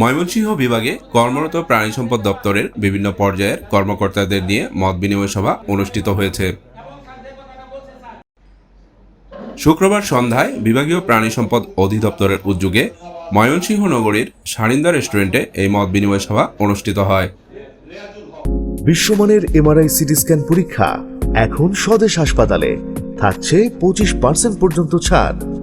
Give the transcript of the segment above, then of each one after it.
ময়মনসিংহ বিভাগে কর্মরত প্রাণী সম্পদ দপ্তরের বিভিন্ন পর্যায়ের কর্মকর্তাদের নিয়ে মত বিনিময় সভা অনুষ্ঠিত হয়েছে। শুক্রবার সন্ধ্যায় বিভাগীয় প্রাণী সম্পদ অধিদপ্তরের উদ্যোগে ময়মনসিংহ নগরীর সারিন্দা রেস্টুরেন্টে এই মত বিনিময় সভা অনুষ্ঠিত হয়। বিশ্বমানের এমআরআই সিটি স্ক্যান পরীক্ষা এখন স্বদেশ হাসপাতালে। থাকছে পঁচিশ পার্সেন্ট পর্যন্ত ছাড়।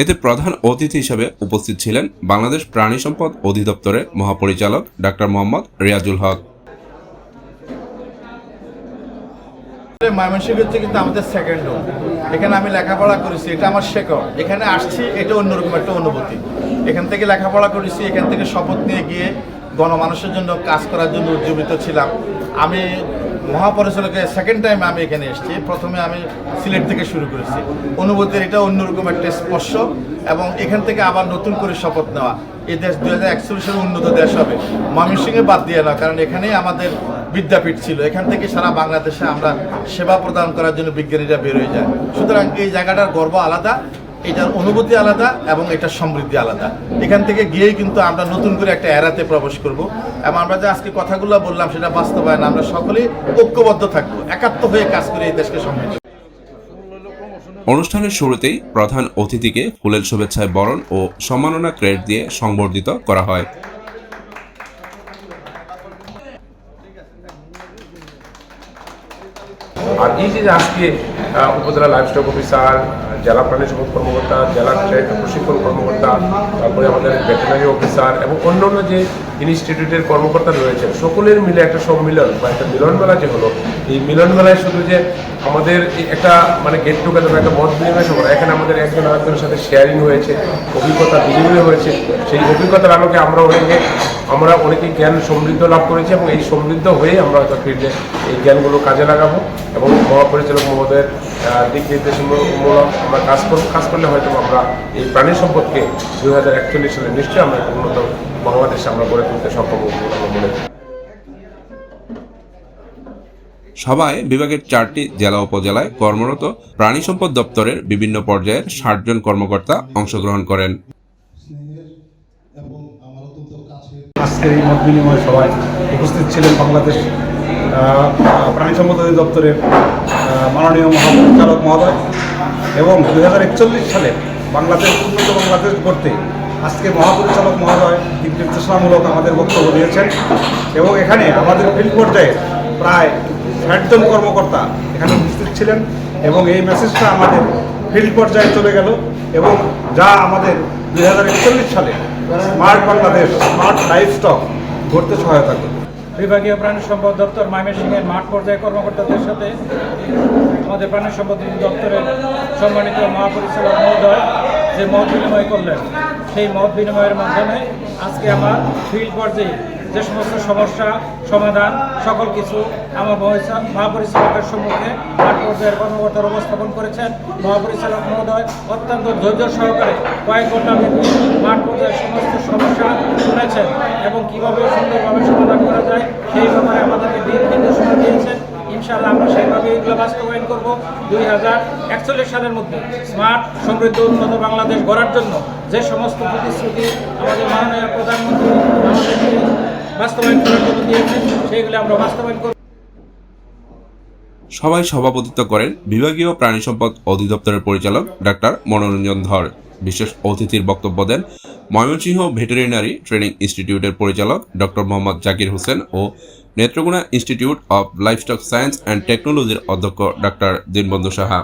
এতে প্রধান অতিথি হিসেবে উপস্থিত ছিলেন বাংলাদেশ প্রাণী সম্পদ অধিদপ্তরের মহাপরিচালক ডাক্তার মোহাম্মদ রিয়াজুল হক। ময়মনসিংহ হচ্ছে কিন্তু আমাদের সেকেন্ড হোম এখানে আমি লেখাপড়া করেছি, এটা আমার শেখর এখানে আসছি, এটা অন্যরকম একটা অনুভূতি। এখান থেকে লেখাপড়া করেছি, এখান থেকে শপথ নিয়ে গিয়ে গণমানুষের জন্য কাজ করার জন্য উজ্জীবিত ছিলাম। আমি মহাপরিচালকের সেকেন্ড টাইম আমি এখানে এসেছি। প্রথমে আমি সিলেট থেকে শুরু করেছি। অনুভূতির এটা অন্যরকম একটা স্পর্শ এবং এখান থেকে আবার নতুন করে শপথ নেওয়া। এই দেশ দু হাজার একচল্লিশের উন্নত দেশ হবে। ময়মনসিংহে বাদ দিয়ে না, কারণ এখানেই আমাদের বিদ্যাপীঠ ছিল। এখান থেকে সারা বাংলাদেশে আমরা সেবা প্রদান করার জন্য বিজ্ঞানীরা বেরোয় যায়। সুতরাং এই জায়গাটার গর্ব আলাদা। এটার অনুভূতি আলাদা এবং এটার সমৃদ্ধি আলাদা। এখান থেকে গিয়েই কিন্তু আমরা নতুন করে একটা এরাতে প্রবেশ করব। এবং আমরা যে আজকে কথাগুলো বললাম, সেটা বাস্তবায়ন আমরা সকলেই ঐক্যবদ্ধ থাকব, একাত্ম হয়ে কাজ করে এই দেশকে সমৃদ্ধ অনুষ্ঠানের শুরুতেই প্রধান অতিথিকে ফুলের শুভেচ্ছায় বরণ ও সম্মাননা ক্রেড দিয়ে সংবর্ধিত করা হয়। আর এই যে আজকে উপজেলা লাইফস্টক অফিসার জেলা প্রাণী সম্পদ কর্মকর্তা, জেলা প্রশিক্ষণ কর্মকর্তা, তারপরে আমাদের ভেটেনারি অফিসার এবং অন্যান্য যে ইনস্টিটিউটের কর্মকর্তা রয়েছেন। সকলের মিলে একটা সম্মিলন বা একটা মিলন মেলা যে হলো, এই মিলন মেলায় শুধু যে আমাদের একটা মানে গেট টুগেদার একটা মত বিনিময় সভা এখানে আমাদের একজন আরেকজনের সাথে শেয়ারিং হয়েছে, অভিজ্ঞতা বিনিময় হয়েছে। সেই অভিজ্ঞতার আলোকে আমরা অনেকে আমরা অনেকে জ্ঞান সমৃদ্ধ লাভ করেছি এবং এই সমৃদ্ধ হয়ে আমরা হয়তো ফিরলে এই জ্ঞানগুলো কাজে লাগাবো এবং মহাপরিচালক মহোদয়ের দিক নির্দেশমূলক আমরা কাজ কাজ করলে হয়তো আমরা এই প্রাণী সম্পদকে দুই হাজার একচল্লিশ সালে নিশ্চয়ই আমরা উন্নত বাংলাদেশ আমরা গড়ে তুলতে সক্ষম মনে করি। সভায় বিভাগের চারটি জেলা উপজেলায় কর্মরত প্রাণী সম্পদ দপ্তরের বিভিন্ন পর্যায়ের ষাট জন কর্মকর্তা অংশগ্রহণ করেন। আজকের এই মত বিনিময় সভায় উপস্থিত ছিলেন বাংলাদেশ আহ, প্রাণী সম্পদ অধিদপ্তরের আহ, মাননীয় মহাপরিচালক মহোদয় এবং দুই হাজার একচল্লিশ সালে বাংলাদেশ উন্নত বাংলাদেশ করতে আজকে মহাপরিচালক মহোদয় দিক নির্দেশনামূলক আমাদের বক্তব্য দিয়েছেন এবং এখানে আমাদের ফিল্ড পর্যায়ে প্রায় ষাটজন কর্মকর্তা এখানে উপস্থিত ছিলেন এবং এই মেসেজটা আমাদের ফিল্ড পর্যায়ে চলে গেল এবং যা আমাদের দুই হাজার একচল্লিশ সালে smart Bangladesh, smart livestock গড়তে সহায়তা করবে। বিভাগীয় প্রাণী সম্পদ দপ্তর ময়মনসিংহের মাঠ পর্যায়ে কর্মকর্তাদের সাথে আমাদের প্রাণী সম্পদ দপ্তরের সম্মানিত মহাপরিচালক মহোদয় যে মত বিনিময় করলেন। সেই মত বিনিময়ের মাধ্যমে আজকে আমার ফিল্ড পর্যায়ে যে সমস্ত সমস্যা, সমাধান, সকল কিছু আমার মহাপরিচা- মহাপরিচালকের সম্মুখে মাঠ পর্যায়ের কর্মকর্তার উপস্থাপন করেছেন। মহাপরিচালক মহোদয় অত্যন্ত ধৈর্য সহকারে কয়েক ঘণ্টা মাঠ পর্যায়ের সমস্ত সমস্যা শুনেছেন এবং কীভাবে সুন্দরভাবে সমাধান করা যায় সেই ব্যাপারে আমাদেরকে দিক নির্দেশনা দিয়েছেন ইনশাআল্লাহ আমরা সেইভাবে এগুলো বাস্তবায়ন করব দুই হাজার একচল্লিশ সালের মধ্যে। স্মার্ট, সমৃদ্ধ, উন্নত বাংলাদেশ গড়ার জন্য যে সমস্ত প্রতিশ্রুতি আমাদের মাননীয় প্রধানমন্ত্রী আমাদেরকে বাস্তবায়ন করার জন্য দিয়েছেন, সেইগুলো আমরা বাস্তবায়ন করব। সভায় সভাপতিত্ব করেন বিভাগীয় প্রাণী সম্পদ অধিদপ্তরের পরিচালক ডাক্তার মনোরঞ্জন ধর। বিশেষ অতিথির বক্তব্য দেন ময়মনসিংহ ভেটেরিনারি ট্রেনিং ইনস্টিটিউটের পরিচালক doctor Mohammad Zakir Hossain O Netrokona institute of livestock science and টেকনোলজির অধ্যক্ষ ডাক্তার দীনবন্ধু সাহা।